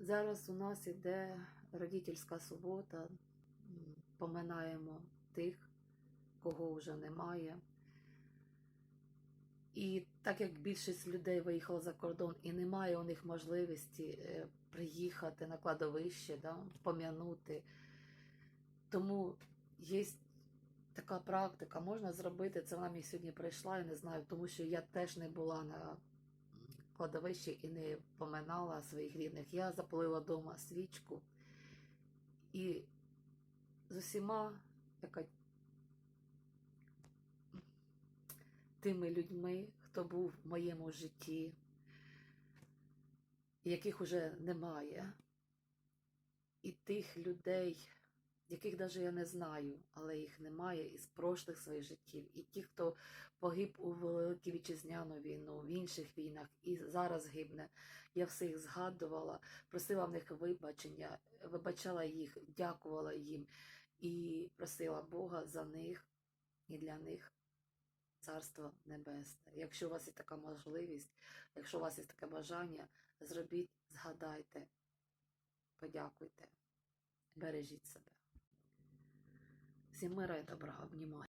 Зараз у нас іде родительська субота. Поминаємо тих, кого вже немає. І так як більшість людей виїхала за кордон і немає у них можливості е, приїхати на кладовище, да, пом'янути. Тому є така практика, можна зробити. Це вона мені сьогодні прийшла, я не знаю, тому що я теж не була на кладовищі і не поминала своїх рідних. Я запалила вдома свічку і з усіма яка, тими людьми, хто був в моєму житті, яких уже немає, і тих людей, яких навіть я не знаю, але їх немає із прошлих своїх життів, і ті, хто погиб у Великій Вітчизняну війну, в інших війнах і зараз гибне. Я всіх згадувала, просила в них вибачення, вибачала їх, дякувала їм і просила Бога за них і для них Царство Небесне. Якщо у вас є така можливість, якщо у вас є таке бажання, зробіть, згадайте, подякуйте, бережіть себе. Всім мира і добра, обнімаю.